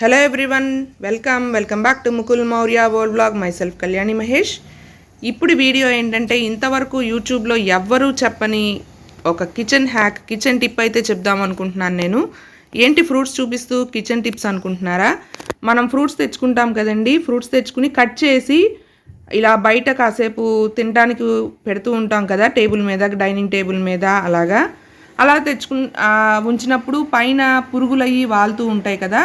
Hello everyone welcome welcome back to Mukul Maurya world blog myself Kalyani Mahesh ఇప్పుడు video ఏంటంటే ఇంతవరకు యూట్యూబ్లో ఎవ్వరూ చెప్పని ఒక కిచెన్ హ్యాక్ కిచెన్ టిప్ అయితే చెప్దాం అనుకుంటున్నాను నేను. ఏంటి ఫ్రూట్స్ చూపిస్తూ కిచెన్ టిప్స్ అనుకుంటున్నారా? మనం ఫ్రూట్స్ తెచ్చుకుంటాం కదండి ఫ్రూట్స్ తెచ్చుకుని కట్ చేసి ఇలా బయట కాసేపు తినడానికి పెడుతూ ఉంటాం కదా టేబుల్ మీద డైనింగ్ టేబుల్ మీద అలాగా. అలా తెచ్చుకు ఉంచినప్పుడు పైన పురుగులయ్యి వాలుతూ ఉంటాయి కదా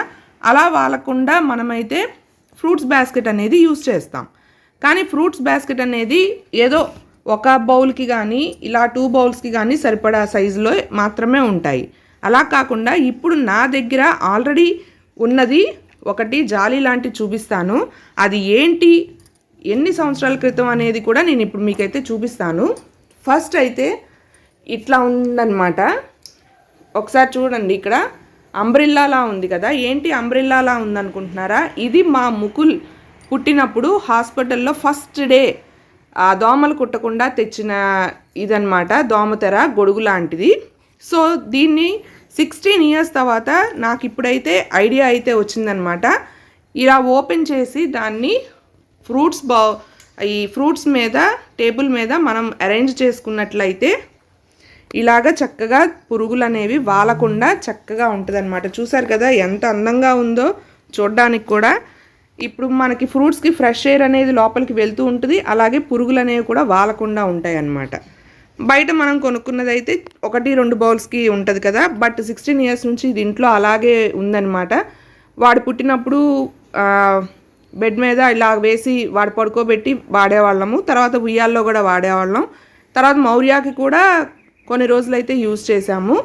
అలా వాలకుండా మనమైతే ఫ్రూట్స్ బాస్కెట్ అనేది యూస్ చేస్తాం. కానీ ఫ్రూట్స్ బాస్కెట్ అనేది ఏదో ఒక బౌల్కి కానీ ఇలా టూ బౌల్స్కి కానీ సరిపడా సైజులో మాత్రమే ఉంటాయి. అలా కాకుండా ఇప్పుడు నా దగ్గర ఆల్రెడీ ఉన్నది ఒకటి జాలి లాంటి చూపిస్తాను. అది ఏంటి? ఎన్ని సంవత్సరాల క్రితం అనేది కూడా నేను ఇప్పుడు మీకైతే చూపిస్తాను. ఫస్ట్ అయితే ఇట్లా ఉందన్నమాట. ఒకసారి చూడండి ఇక్కడ. అంబ్రిల్లాలా ఉంది కదా. ఏంటి అంబ్రిల్లాలా ఉందనుకుంటున్నారా? ఇది మా ముకుల్ పుట్టినప్పుడు హాస్పిటల్లో ఫస్ట్ డే ఆ దోమలు కుట్టకుండా తెచ్చిన ఇదనమాట దోమతెర గొడుగు లాంటిది. సో దీన్ని సిక్స్టీన్ ఇయర్స్ తర్వాత నాకు ఇప్పుడైతే ఐడియా అయితే వచ్చిందనమాట ఇలా ఓపెన్ చేసి దాన్ని ఫ్రూట్స్ బా ఈ ఫ్రూట్స్ మీద టేబుల్ మీద మనం అరేంజ్ చేసుకున్నట్లయితే ఇలాగ చక్కగా పురుగులు అనేవి వాలకుండా చక్కగా ఉంటుంది చూసారు కదా ఎంత అందంగా ఉందో చూడడానికి కూడా. ఇప్పుడు మనకి ఫ్రూట్స్కి ఫ్రెష్ ఎయిర్ అనేది లోపలికి వెళ్తూ ఉంటుంది. అలాగే పురుగులు అనేవి కూడా వాలకుండా ఉంటాయి అన్నమాట బయట మనం కొనుక్కున్నది అయితే ఒకటి రెండు బౌల్స్కి ఉంటుంది కదా. బట్ సిక్స్టీన్ ఇయర్స్ నుంచి ఇది ఇంట్లో అలాగే ఉందన్నమాట. వాడు పుట్టినప్పుడు బెడ్ మీద ఇలా వేసి వాడు పడుకోబెట్టి వాడేవాళ్ళము. తర్వాత ఉయ్యాల్లో కూడా వాడేవాళ్ళం. తర్వాత మౌర్యాకి కూడా కొన్ని రోజులైతే యూజ్ చేశాము.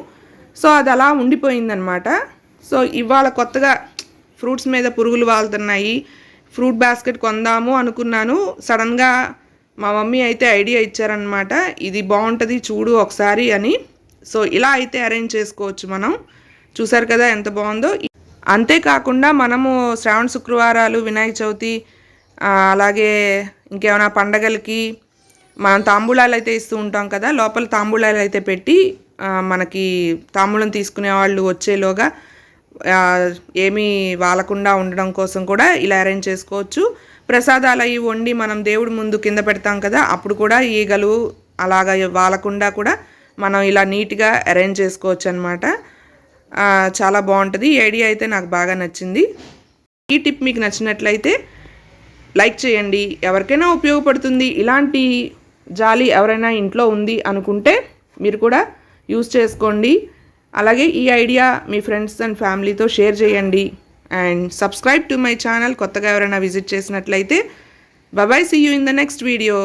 సో అది అలా ఉండిపోయిందనమాట సో ఇవాళ కొత్తగా ఫ్రూట్స్ మీద పురుగులు వాళ్తున్నాయి ఫ్రూట్ బాస్కెట్ కొందాము అనుకున్నాను. సడన్గా మా మమ్మీ అయితే ఐడియా ఇచ్చారనమాట ఇది బాగుంటుంది చూడు ఒకసారి అని. సో ఇలా అయితే అరేంజ్ చేసుకోవచ్చు మనం. చూసారు కదా ఎంత బాగుందో. అంతేకాకుండా మనము శ్రావణ శుక్రవారాలు వినాయక చవితి అలాగే ఇంకేమైనా పండగలకి మనం తాంబూలాలు అయితే ఇస్తూ ఉంటాం కదా లోపల తాంబూలాలు అయితే పెట్టి మనకి తాంబూలం తీసుకునే వాళ్ళు వచ్చేలోగా ఏమీ వాలకుండా ఉండడం కోసం కూడా ఇలా అరేంజ్ చేసుకోవచ్చు. ప్రసాదాలు అవి వండి మనం దేవుడి ముందు కింద పెడతాం కదా అప్పుడు కూడా ఈగలు అలాగ వాలకుండా కూడా మనం ఇలా నీట్గా అరేంజ్ చేసుకోవచ్చు అనమాట చాలా బాగుంటుంది. ఈ ఐడియా అయితే నాకు బాగా నచ్చింది. ఈ టిప్ మీకు నచ్చినట్లయితే లైక్ చేయండి. ఎవరికైనా ఉపయోగపడుతుంది. ఇలాంటి జాలి ఎవరైనా ఇంట్లో ఉంది అనుకుంటే మీరు కూడా యూస్ చేసుకోండి. అలాగే ఈ ఐడియా మీ ఫ్రెండ్స్ అండ్ ఫ్యామిలీతో షేర్ చేయండి. And subscribe to my channel కొత్తగా ఎవరైనా విజిట్ చేసినట్లయితే. Bye bye see you in the next video